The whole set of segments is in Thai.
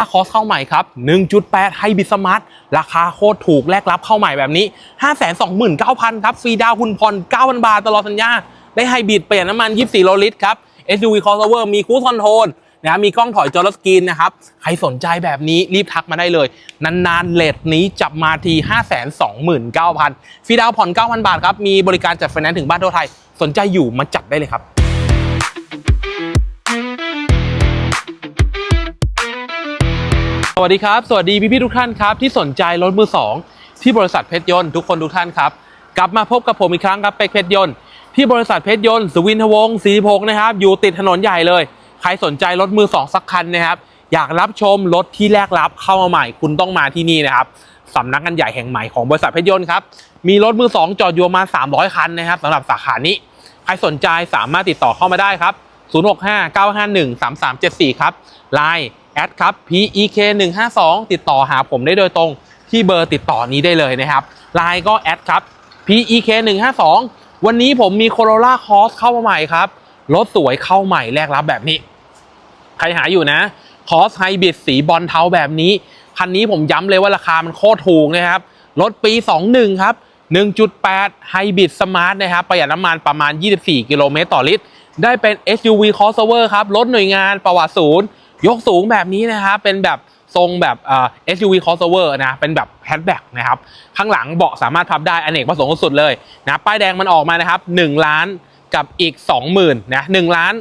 าคอสเข้าใหม่ครับ 1.8 ไฮบิสมาร์ทราคาโคตรถูกแลกรับเข้าใหม่แบบนี้ 529,000 ครับ ฟรีดาวคุณผ่อน 9,000 บาทตลอดสัญญา ได้ไฮบริดเปลี่ยนน้ำมัน 24 โลลิตรครับ SUV crossover มีคู i คอนโทรลนะมีกล้องถอยจอร์สกรีนนะครับ ใครสนใจแบบนี้รีบทักมาได้เลย นานๆเลทนี้จับมาที 529,000 ฟรีดาวน์ผ่อน 9,000 บาทครับ มีบริการจัดไฟแนนซ์ถึงบ้านทั่วไทย สนใจอยู่มาจัดได้เลยครับ วัสดีครับ สวัสดีพี่พี่ทุกท่านครับ ที่สนใจรถมือสองที่บริษัทเพชรยนต์ทุกคนทุกท่านครับ กลับมาพบกับผมอีกครั้งครับเป็กเพชรยนต์ที่บริษัทเพชรยนต์สุวินทวงศ์ศรีพงนะครับอยู่ติดถนนใหญ่เลย ใครสนใจรถมือสองสักคันนะครับอยากรับชมรถที่แรกรับเข้ามาใหม่คุณต้องมาที่นี่นะครับสำนักงานใหญ่แห่งใหม่ของบริษัทเพชรยนต์ครับมีรถมือสองจอดอยู่มา300 คันนะครับสำหรับสาขานี้ ใครสนใจสามารถติดต่อเข้ามาได้ครับ065-951-3374 ครับ Line แอดครับ PEK 152ติดต่อหาผมได้โดยตรงที่เบอร์ติดต่อนี้ได้เลยนะครับ Line ก็แอดครับ PEK 152วันนี้ผมมี Corolla Cross เข้ามาใหม่ครับ รถสวยเข้าใหม่แลกรับแบบนี้ ใครหาอยู่นะ Cross Hybrid สีบอลเทาแบบนี้ คันนี้ผมย้ำเลยว่าราคามันโคตรถูกนะครับ รถปี 21 ครับ 1.8 Hybrid Smart นะครับ ประหยัดน้ำมันประมาณ 24 กิโลเมตรต่อลิตร ได้เป็น SUV crossover ครับ รถหน่วยงานประวัติศูนย์ ยกสูงแบบนี้นะครับเป็นแบบทรงแบบเอ่อ SUV crossover นะเป็นแบบแฮชแบ็กนะครับข้างหลังเบาะสามารถพับได้อเนกประสงค์สุดเลยนะป้ายแดงมันออกมานะครับ1ล้านกับอีก 20,000นะ1ล้าน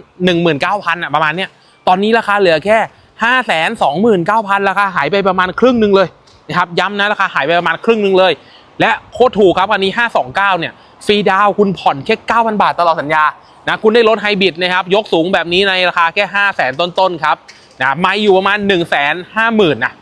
19,000อะประมาณเนี้ยตอนนี้ราคาเหลือแค่5 2 9 0 0 0ราคาหายไปประมาณครึ่งหนึ่งเลยนะครับย้ำนะราคาหายไปประมาณครึ่งหนึ่งเลย และโคตรถูกครับอันนี้529เนี่ยฟรีดาวคุณผ่อนแค่9,000บาทตลอดสัญญานะคุณได้รถไฮบริดนะครับยกสูงแบบนี้ในราคาแค่5 0 0 0 0 0ต้นๆครับ นะไม่อยู่ประมาณ1 5 0 0 0 0นะ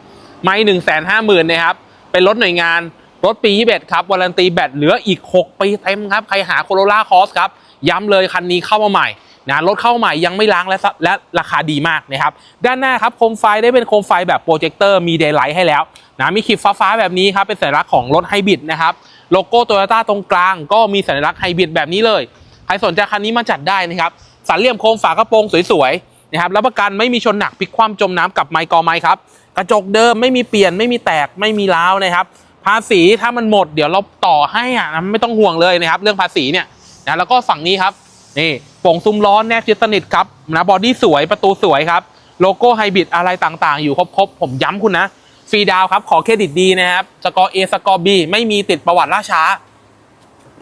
ไม่1 5 0 0 0 0นะครับ เป็นรถหน่วยงานรถปี21ครับวารันตีแบตเหลืออีก 6 ปีเต็มครับ ใครหาโคโรล่าคอสครับ ย้ำเลยคันนี้เข้ามาใหม่นะรถเข้าใหม่ยังไม่ล้างและและราคาดีมากนะครับ ด้านหน้าครับโคมไฟได้เป็นโคมไฟแบบโปรเจคเตอร์มีเดย์ไลท์ให้แล้วนะมีขีดฟ้าๆแบบนี้ครับ เป็นสัญลักษณ์ของรถไฮบริดนะครับโลโก้โตโยต้าตรงกลาง ก็มีสัญลักษณ์ไฮบริดแบบนี้เลย ใครสนใจคันนี้มาจัดได้นะครับสันเหลี่ยมโคมฝากระโปรงสวยๆ นะครับรับประกันไม่มีชนหนักพลิกคว่ำจมน้ำกับไมค์กอไมค์ครับกระจกเดิมไม่มีเปลี่ยนไม่มีแตกไม่มีร้าวนะครับ ภาษีถ้ามันหมดเดี๋ยวเราต่อให้อะนะไม่ต้องห่วงเลยนะครับ เรื่องภาษีเนี่ยนะแล้วก็ฝั่งนี้ครับนี่โป่งซุ้มล้อแนบชิดสนิทครับนะบอดี้สวยประตูสวยครับโลโก้ไฮบริดอะไรต่างๆ อยู่ครบๆ ผมย้ำคุณนะฟรีดาวครับ ขอเครดิตดีนะครับ สกอร์ A สกอร์ B ไม่มีติดประวัติล่าช้า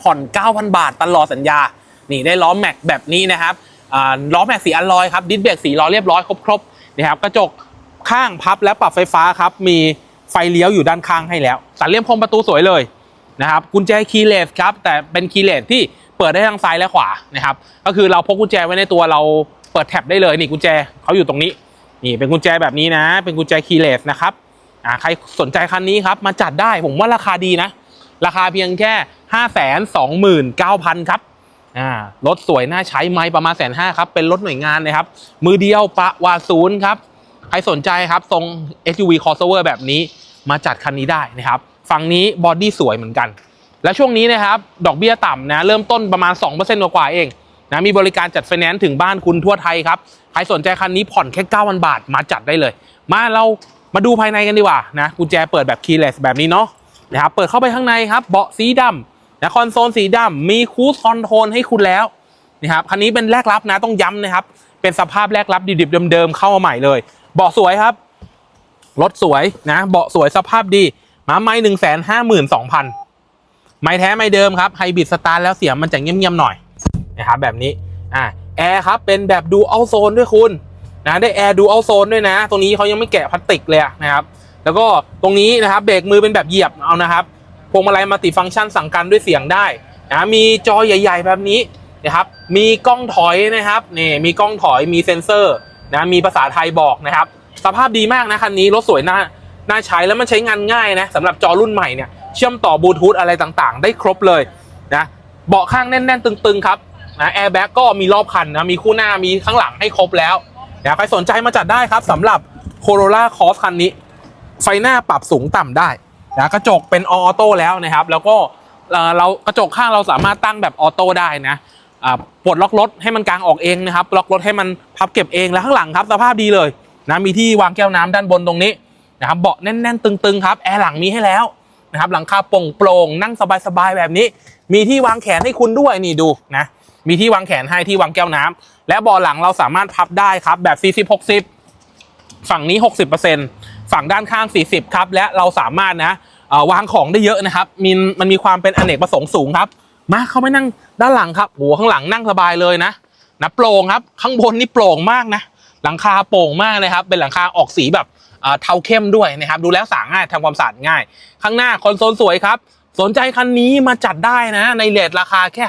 ผ่อน 9,000 บาทตลอดสัญญา นี่ได้ล้อแม็กแบบนี้นะครับ ล้อแม็กสีอัลลอยครับดิสเบรกสีล้อเรียบร้อยครบๆนะครับกระจกข้างพับและปรับไฟฟ้าครับมีไฟเลี้ยวอยู่ด้านข้างให้แล้ว สันเลี่ยมคมประตูสวยเลยนะครับกุญแจคีย์เลสครับแต่เป็นคีย์เลสที่เปิดได้ทั้งซ้ายและขวานะครับก็คือเราพกกุญแจไว้ในตัวเราเปิดแท็บได้เลยนี่กุญแจเขาอยู่ตรงนี้นี่เป็นกุญแจแบบนี้นะ เป็นกุญแจคีย์เลสนะครับอ่าใครสนใจคันนี้ครับมาจัดได้ผมว่าราคาดีนะ ราคาเพียงแค่ 5 2 9 0 0 0 ครับ อ่ารถสวยน่าใช้ไม้ประมาณแสนห้าครับ เป็นรถหน่วยงานนะครับ มือเดียวประวาศูนย์ครับ ใครสนใจครับ ทรง SUV crossover แบบนี้มาจัดคันนี้ได้นะครับ ฝั่งนี้บอดี้สวยเหมือนกัน และช่วงนี้นะครับ ดอกเบี้ยต่ำนะ เริ่มต้นประมาณ 2%กว่าเองนะมีบริการจัดไฟแนนซ์ถึงบ้านคุณทั่วไทยครับ ใครสนใจคันนี้ผ่อนแค่9,000บาทมาจัดได้เลย มาเรามาดูภายในกันดีกว่านะกุญแจเปิดแบบคีย์เลสแบบนี้เนาะนะครับเปิดเข้าไปข้างในครับ เบาะสีดำ นะคอนโซลสีดำมีคูสคอนโทรลให้คุณแล้วนะครับคันนี้เป็นแรกรับนะต้องย้ำนะครับ เป็นสภาพแรกรับดิบๆเดิมๆเข้ามาใหม่เลยเบาะสวยครับรถสวยนะเบาะสวยสภาพดีมาไม่หนึ่งแสนห้าหมื่นสองพันไม้แท้ไม้เดิมครับไฮบริดสตาร์แล้วเสียงมันจะเงียบๆหน่อยนะครับแบบนี้อ่าแอร์ครับเป็นแบบดูอัลโซนด้วยคุณนะได้แอร์ดูอัลโซนด้วยนะ ตรงนี้เขายังไม่แกะพลาสติกเลยนะครับ แล้วก็ตรงนี้นะครับเบรกมือเป็นแบบเหยียบเอานะครับ วงมาลัยมัลติฟังก์ชันสั่งการด้วยเสียงได้นะมีจอใหญ่ ๆ แบบนี้นะครับมีกล้องถอยนะครับนี่มีกล้องถอยมีเซ็นเซอร์นะมีภาษาไทยบอกนะครับสภาพดีมากนะคันนี้รถสวยน่าน่าใช้แล้วมันใช้งานง่ายนะสำหรับจอรุ่นใหม่เนี่ยเชื่อมต่อบลูทูธอะไรต่างๆ ได้ครบเลยนะเบาะข้างแน่นๆ ตึงๆครับนะแอร์แบ็กก็มีรอบคันนะมีคู่หน้ามีข้างหลังให้ครบแล้วนะใครสนใจมาจัดได้ครับสำหรับ Corolla Cross คันนี้ ไฟหน้าปรับสูงต่ำได้ นะกระจกเป็นออโต้แล้วนะครับ แล้วก็เรากระจกข้างเราสามารถตั้งแบบออโต้ได้นะปลดล็อกรถให้มันกลางออกเองนะครับล็อกรถให้มันพับเก็บเองแล้วข้างหลังครับสภาพดีเลยนะมีที่วางแก้วน้ำด้านบนตรงนี้นะครับเบาะแน่น ๆ ตึงๆครับแอร์หลังมีให้แล้วนะครับหลังคาโปร่งๆนั่งสบายๆแบบนี้ มีที่วางแขนให้คุณด้วยนี่ดูนะมีที่วางแขนให้ที่วางแก้วน้ำและเบาะหลังเราสามารถพับได้ครับแบบ 40-60 ฝั่งนี้ 60% ฝั่งด้านข้าง 40 ครับ และเราสามารถนะวางของได้เยอะนะครับมีมันมีความเป็นอเนกประสงค์สูงครับ มาเข้าไปนั่งด้านหลังครับโหข้างหลังนั่งสบายเลยนะนะโปร่งครับ ข้างบนนี่โปร่งมากนะ หลังคาโปร่งมากเลยครับ เป็นหลังคาออกสีแบบเทาเข้มด้วยนะครับ ดูแล้วสาง่ายทำความสะอาดง่าย ข้างหน้าคอนโซลสวยครับ สนใจคันนี้มาจัดได้นะ ในเลทราคาแค่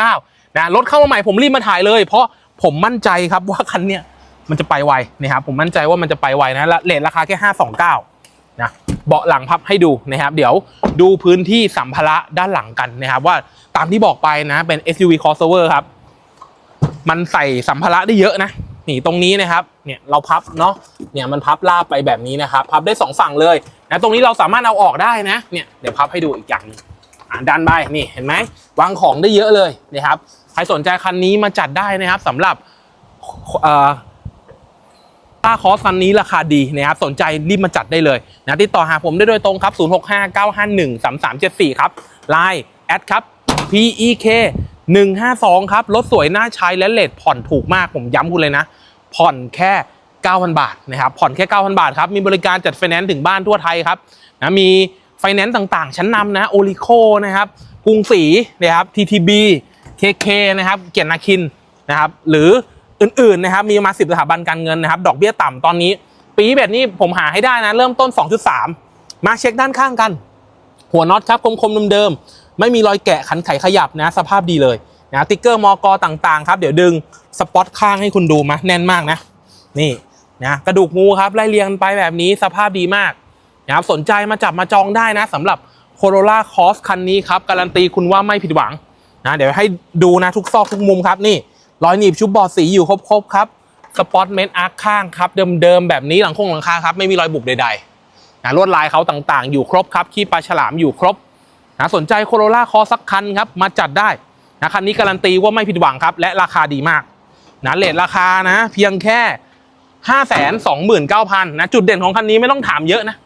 529นะรถเข้ามาใหม่ผมรีบมาถ่ายเลย เพราะผมมั่นใจครับว่าคันเนี้ย มันจะไปไวนะครับผมมั่นใจว่ามันจะไปไวนะและเลทราคาแค่ 529นะเบาะหลังพับให้ดูนะครับ เดี๋ยวดูพื้นที่สัมภาระด้านหลังกันนะครับ ว่าตามที่บอกไปนะเป็น SUV crossover ครับ มันใส่สัมภาระได้เยอะนะนี่ตรงนี้นะครับเนี่ยเราพับเนาะเนี่ยมันพับลาบไปแบบนี้นะครับ พับได้สองฝั่งเลยนะตรงนี้เราสามารถเอาออกได้นะเนี่ยเดี๋ยวพับให้ดูอีกอย่างนึงอ่าดันไปนี่เห็นไหมวางของได้เยอะเลยนะครับใครสนใจคันนี้มาจัดได้นะครับสำหรับเอ่อ ต้าคอสคันนี้ราคาดีนะครับสนใจรีบมาจัดได้เลยนะติดต่อหาผมได้โดยตรงครับ 0659513374 ครับ Line แอดครับ PEK 152 ครับรถสวยน่าใช้และเลทผ่อนถูกมากผมย้ำคุณเลยนะ ผ่อนแค่ 9,000 บาทนะครับผ่อนแค่ 9,000 บาทครับ มีบริการจัดไฟแนนซ์ถึงบ้านทั่วไทยครับนะมีไฟแนนซ์ต่างๆ ชั้นนำนะโอลิโคนะครับกรุงศรีนะครับ TTB KK นะครับเกียรตินาคินนะครับหรือ อื่นๆนะครับมีมา10สถาบันการเงินนะครับดอกเบี้ยต่ำตอนนี้ ปีแบบนี้ผมหาให้ได้นะเริ่มต้น 2.3 มาเช็คด้านข้างกัน หัวน็อตครับคมๆเดิมๆไม่มีรอยแกะขันไขขยับนะสภาพดีเลยนะติ๊กเกอร์มอกอต่างๆครับเดี๋ยวดึงสปอตข้างให้คุณดูมาแน่นมากนะนี่นะกระดูกงูครับไล่เรียงไปแบบนี้สภาพดีมากนะครับสนใจมาจับมาจองได้นะสำหรับ Corolla Cross คันนี้ครับ การันตีคุณว่าไม่ผิดหวังนะเดี๋ยวให้ดูนะทุกซอกทุกมุมครับนี่ รอยหนีบชุบบอดสีอยู่ครบๆครับสปอตเมนต์อาร์คข้างครับเดิมๆแบบนี้หลังคงหลังคาครับไม่มีรอยบุบใดๆนะลวดลายเขาต่างๆ อยู่ครบครับขี้ปลาฉลามอยู่ครบนะสนใจโคโรล่าคอสักคันครับมาจัดได้นะคันนี้การันตีว่าไม่ผิดหวังครับและราคาดีมากนะเลทราคานะ เพียงแค่5 2 9 0 0 0นนะจุดเด่นของคันนี้ไม่ต้องถามเยอะนะ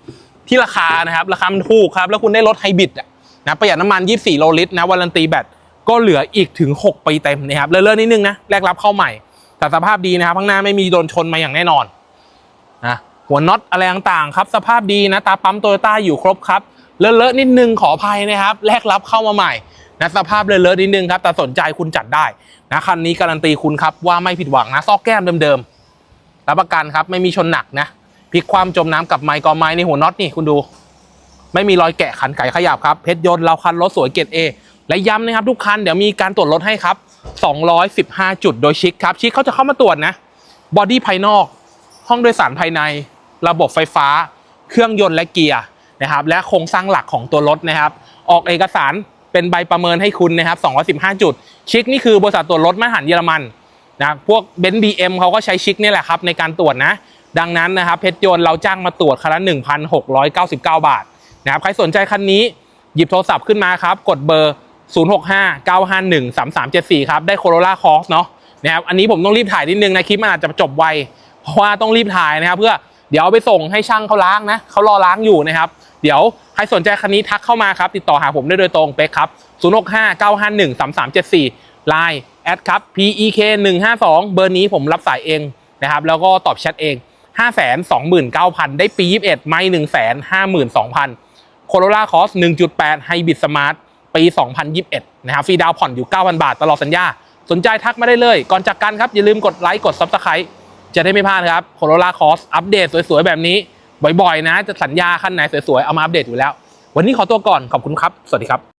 ที่ราคานะครับราคามันถูกครับแล้วคุณได้รถไฮบริดอะนะประหยัดน้ำมัน 24 โลลิตรนะวารันตีแบต ก็เหลืออีกถึง 6 ปีเต็มนะครับ เลื่อนๆนิดนึงนะแรกรับเข้าใหม่ แต่สภาพดีนะครับข้างหน้าไม่มีโดนชนมาอย่างแน่นอนนะหัวน็อตอะไรต่างๆครับสภาพดีนะตาปั๊มโตโยต้าอยู่ครบครับเลอะๆนิดนึงขออภัยนะครับแลกรับเข้ามาใหม่นะสภาพเลอะๆนิดนึงครับแต่สนใจคุณจัดได้นะคันนี้การันตีคุณครับว่าไม่ผิดหวังนะซอกแก้มเดิมๆรับประกันครับไม่มีชนหนักนะพลิกความจมน้ำกับไม้กอไม้ในหัวน็อตนี่คุณดู ไม่มีรอยแกะขันไก่ขยับครับเพชรยนต์เราคันรถสวยเกรดเอ และย้ำนะครับทุกคันเดี๋ยวมีการตรวจรถให้ครับ 215 จุดโดยชิคครับ ชิคเขาจะเข้ามาตรวจนะบอดี้ภายนอก ห้องโดยสารภายใน ระบบไฟฟ้า เครื่องยนต์และเกียร์นะครับ และโครงสร้างหลักของตัวรถนะครับ ออกเอกสารเป็นใบประเมินให้คุณนะครับ 215 จุด ชิคนี่คือบริษัทตรวจรถมาตรฐานเยอรมันนะพวกเบนซ์บีเอ็มเขาก็ใช้ชิคนี่แหละครับในการตรวจนะ ดังนั้นนะครับเพชรยนต์เราจ้างมาตรวจคันละ 1,699 บาทนะครับใครสนใจคันนี้หยิบโทรศัพท์ขึ้นมาครับ กดเบอร์ 0659513374 ครับ ได้โคโรล่าคอสเนาะนะครับอันนี้ผมต้องรีบถ่ายนิดนึงนะคลิปมันอาจจะจบไว เพราะว่าต้องรีบถ่ายนะครับ เพื่อเดี๋ยวเอาไปส่งให้ช่างเขาล้างนะเขารอล้างอยู่นะครับ เดี๋ยวใครสนใจคันนี้ทักเข้ามาครับ ติดต่อหาผมได้โดยตรงเป๊กครับ 0659513374 Line แอดครับ PEK 152เบอร์นี้ผมรับสายเองนะครับ แล้วก็ตอบแชทเอง 529,000 ได้ปี 21 ไม่ 152,000โคโรล่าคอส1.8ไฮบริดสมาร์ท ปี 2021 นะครับฟรีดาวผ่อนอยู่ 9,000 บาทตลอดสัญญา สนใจทักมาได้เลย ก่อนจากกันครับ อย่าลืมกดไลค์กด Subscribe จะได้ไม่พลาดครับโคโรล่าคอสอัปเดตสวยๆ แบบนี้ บ่อยๆ นะ จะสัญญาคันไหนสวยๆ เอามาอัปเดตอยู่แล้ว วันนี้ขอตัวก่อนขอบคุณครับ สวัสดีครับ